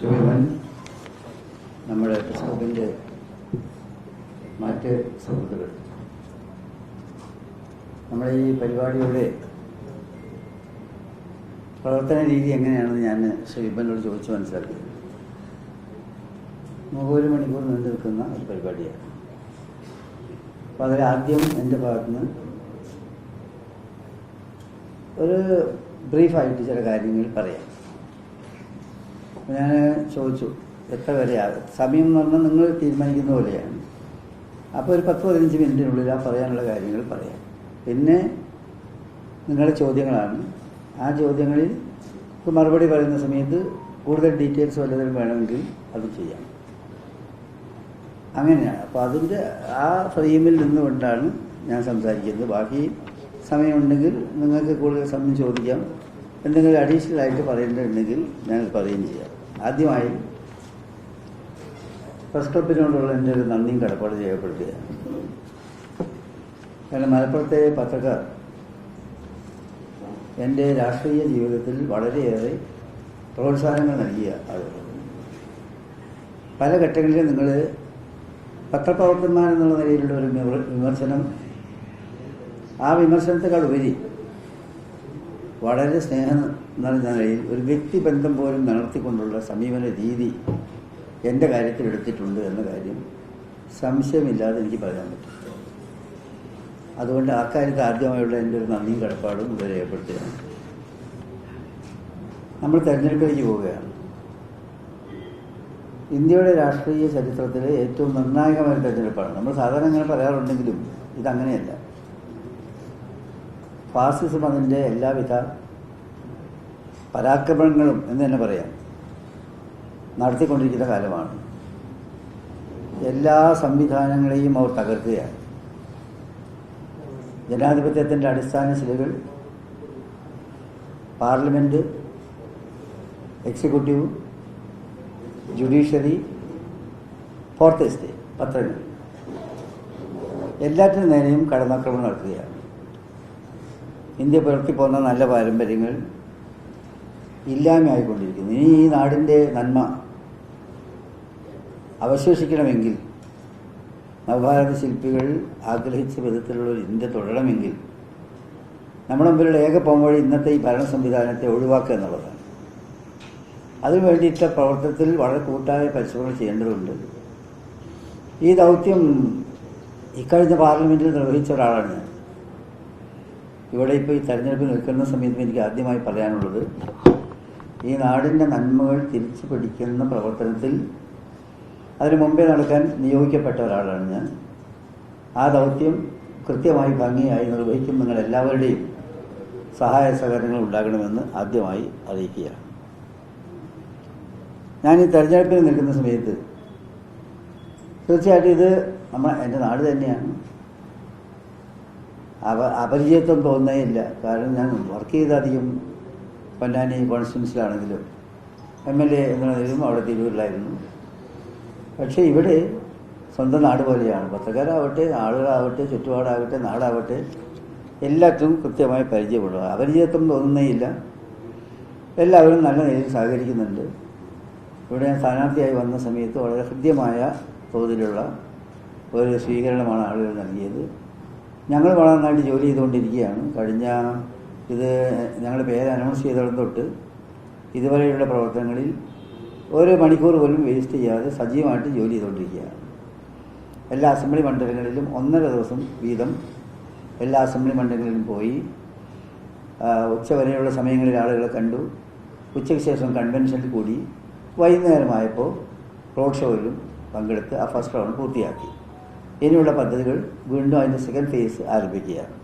ശിവൻ നമ്മുടെ പുസ്തകത്തിന്റെ മറ്റ് സുഹൃത്തുക്കൾ നമ്മുടെ ഈ പരിപാടിയുടെ പ്രവർത്തന രീതി എങ്ങനെയാണെന്ന് ഞാൻ ശ്രീബനോട് ചോദിച്ച് മനസ്സിലാക്കി. ഒരു മണിക്കൂർ നീണ്ടു നിൽക്കുന്ന ഒരു പരിപാടിയാണ്. അപ്പോൾ അതിൽ ആദ്യം എന്റെ ഭാഗത്തുനിന്ന് ഒരു ബ്രീഫായിട്ട് ചില കാര്യങ്ങൾ പറയാം. ഞാൻ ചോദിച്ചു എത്ര വരെയാകും സമയം എന്ന് പറഞ്ഞാൽ നിങ്ങൾ തീരുമാനിക്കുന്ന പോലെയാണ്. അപ്പോൾ ഒരു പത്ത് പതിനഞ്ച് മിനിറ്റിനുള്ളിൽ ആ പറയാനുള്ള കാര്യങ്ങൾ പറയാം. പിന്നെ നിങ്ങളുടെ ചോദ്യങ്ങളാണ്. ആ ചോദ്യങ്ങളിൽ മറുപടി പറയുന്ന സമയത്ത് കൂടുതൽ ഡീറ്റെയിൽസ് വല്ലതും വേണമെങ്കിൽ അത് ചെയ്യാം. അങ്ങനെയാണ്. അപ്പോൾ അതിന്റെ ആ ഫ്രെയിമിൽ നിന്നുകൊണ്ടാണ് ഞാൻ സംസാരിക്കുന്നത്. ബാക്കി സമയമുണ്ടെങ്കിൽ നിങ്ങൾക്ക് കൂടുതൽ സമയം ചോദിക്കാം. എന്തെങ്കിലും അഡീഷണൽ ആയിട്ട് പറയേണ്ടതുണ്ടെങ്കിൽ ഞാൻ പറയുകയും ചെയ്യാം. ആദ്യമായി പ്രസ് ക്ലബിനോടുള്ള എന്റെ ഒരു നന്ദിയും കടപ്പാട് രേഖപ്പെടുത്തുകയാണ് കാരണം മലപ്പുറത്തെ പത്രക്കാർ എന്റെ രാഷ്ട്രീയ ജീവിതത്തിൽ വളരെയേറെ പ്രോത്സാഹനങ്ങൾ നൽകിയ ആളുകൾ പല ഘട്ടങ്ങളിലും നിങ്ങൾ പത്രപ്രവർത്തകന്മാരെന്നുള്ള നിലയിലുള്ള ഒരു വിമർശനം ആ വിമർശനത്തെക്കാൾ ഉപരി വളരെ സ്നേഹം നിറഞ്ഞ നിലയിൽ ഒരു വ്യക്തിബന്ധം പോലും നിലർത്തിക്കൊണ്ടുള്ള സമീപന രീതി എന്റെ കാര്യത്തിൽ എടുത്തിട്ടുണ്ട് എന്ന കാര്യം സംശയമില്ലാതെ എനിക്ക് പറയാൻ പറ്റും. അതുകൊണ്ട് ആ കാര്യത്തിൽ ആദ്യമായുള്ള എന്റെ ഒരു നന്ദിയും കടപ്പാടും ഇവരെ രേഖപ്പെടുത്തുകയാണ്. നമ്മൾ തെരഞ്ഞെടുപ്പിലേക്ക് പോവുകയാണ്. ഇന്ത്യയുടെ രാഷ്ട്രീയ ചരിത്രത്തിലെ ഏറ്റവും നിർണായകമായ തെരഞ്ഞെടുപ്പാണ്. നമ്മൾ സാധാരണ ഇങ്ങനെ പറയാറുണ്ടെങ്കിലും ഇതങ്ങനെയല്ല. ഫാസിസം അതിന്റെ എല്ലാവിധ പരാക്രമങ്ങളും എന്ന് തന്നെ പറയാം. നടത്തിക്കൊണ്ടിരിക്കുന്ന കാലമാണ്. എല്ലാ സംവിധാനങ്ങളെയും അവർ തകർക്കുകയാണ്. ജനാധിപത്യത്തിന്റെ അടിസ്ഥാന ശിലകൾ parliament executive judiciary fourth estate പത്രങ്ങൾ. എല്ലാറ്റിനും നേരെയും കടന്നാക്രമണം നടത്തുകയാണ് ഇന്ത്യ പുലർത്തിപ്പോന്ന നല്ല പാരമ്പര്യങ്ങൾ ഇല്ലായ്മയായിക്കൊണ്ടിരിക്കുന്നു. ഇനി ഈ നാടിന്റെ നന്മ അവശേഷിക്കണമെങ്കിൽ നവഭാരത ശില്പികൾ ആഗ്രഹിച്ച വിധത്തിലുള്ള ഒരു ഇന്ത്യ തുടരണമെങ്കിൽ നമ്മുടെ മുമ്പിലുള്ള ഏക പോംവഴി ഇന്നത്തെ ഈ ഭരണ സംവിധാനത്തെ ഒഴിവാക്കുക എന്നുള്ളതാണ്. അതിനു വേണ്ടിയിട്ട് പ്രവർത്തനത്തിൽ വളരെ കൂട്ടായ പരിശ്രമങ്ങൾ ചെയ്യേണ്ടതുണ്ട്. ഈ ദൗത്യം ഇക്കഴിഞ്ഞ പാർലമെന്റിൽ നിർവഹിച്ച ഒരാളാണ് ഞാൻ. ഇവിടെ ഇപ്പോൾ ഈ തെരഞ്ഞെടുപ്പ് നിൽക്കുന്ന സമയത്ത് എനിക്ക് ആദ്യമായി പറയാനുള്ളത് ഈ നാടിന്റെ നന്മകൾ തിരിച്ചു പിടിക്കുന്ന പ്രവർത്തനത്തിൽ അതിനു മുമ്പേ നടക്കാൻ നിയോഗിക്കപ്പെട്ട ഒരാളാണ് ഞാൻ. ആ ദൗത്യം കൃത്യമായി ഭംഗിയായി നിർവഹിക്കും നിങ്ങൾ എല്ലാവരുടെയും സഹായ സഹകരണങ്ങൾ ഉണ്ടാകണമെന്ന് ആദ്യമായി അറിയിക്കുകയാണ്. ഞാൻ ഈ തെരഞ്ഞെടുപ്പിൽ നിൽക്കുന്ന സമയത്ത് തീർച്ചയായിട്ടും ഇത് നമ്മൾ എന്റെ നാട് തന്നെയാണ്. അപ അപരിചയത്വം തോന്നുന്നേയില്ല. കാരണം ഞാൻ വർക്ക് ചെയ്ത അധികം പൊന്നാനി കോൺസ്റ്റിറ്റ്യൻസിലാണെങ്കിലും എം എൽ എ എന്നുള്ളതിലും അവിടെ തിരൂരിലായിരുന്നു. പക്ഷേ ഇവിടെ സ്വന്തം നാട് പോലെയാണ്. പത്രക്കാരാവട്ടെ ആളുകളാവട്ടെ ചുറ്റുപാടാവട്ടെ നാടാവട്ടെ എല്ലാറ്റും കൃത്യമായി പരിചയപ്പെടുക അപരിചയത്വം തോന്നുന്നേയില്ല. എല്ലാവരും നല്ല നിലയിൽ സഹകരിക്കുന്നുണ്ട്. ഇവിടെ ഞാൻ സ്ഥാനാർത്ഥിയായി വന്ന സമയത്ത് വളരെ ഹൃദ്യമായ തോതിലുള്ള ഒരു സ്വീകരണമാണ് ആളുകൾ നൽകിയത്. ഞങ്ങൾ വളരെ നന്നായിട്ട് ജോലി ചെയ്തുകൊണ്ടിരിക്കുകയാണ്. കഴിഞ്ഞ ഇത് ഞങ്ങൾ പേര് അനൗൺസ് ചെയ്തോളം തൊട്ട് ഇതുവരെയുള്ള പ്രവർത്തനങ്ങളിൽ ഒരു മണിക്കൂർ പോലും വേസ്റ്റ് ചെയ്യാതെ സജീവമായിട്ട് ജോലി ചെയ്തുകൊണ്ടിരിക്കുകയാണ്. എല്ലാ അസംബ്ലി മണ്ഡലങ്ങളിലും ഒന്നര ദിവസം വീതം എല്ലാ അസംബ്ലി മണ്ഡലങ്ങളിലും പോയി ഉച്ച ഉച്ചവരെയുള്ള സമയങ്ങളിൽ ആളുകളെ കണ്ടു. ഉച്ചയ്ക്ക് ശേഷം കൺവെൻഷനിൽ കൂടി വൈകുന്നേരമായപ്പോൾ റോഡ് ഷോയിലും പങ്കെടുത്ത് ആ ഫസ്റ്റ് റൗണ്ട് പൂർത്തിയാക്കി. ഇനിയുള്ള പദ്ധതികൾ വീണ്ടും അതിന്റെ സെക്കൻഡ് ഫേസ് ആരംഭിക്കുകയാണ്.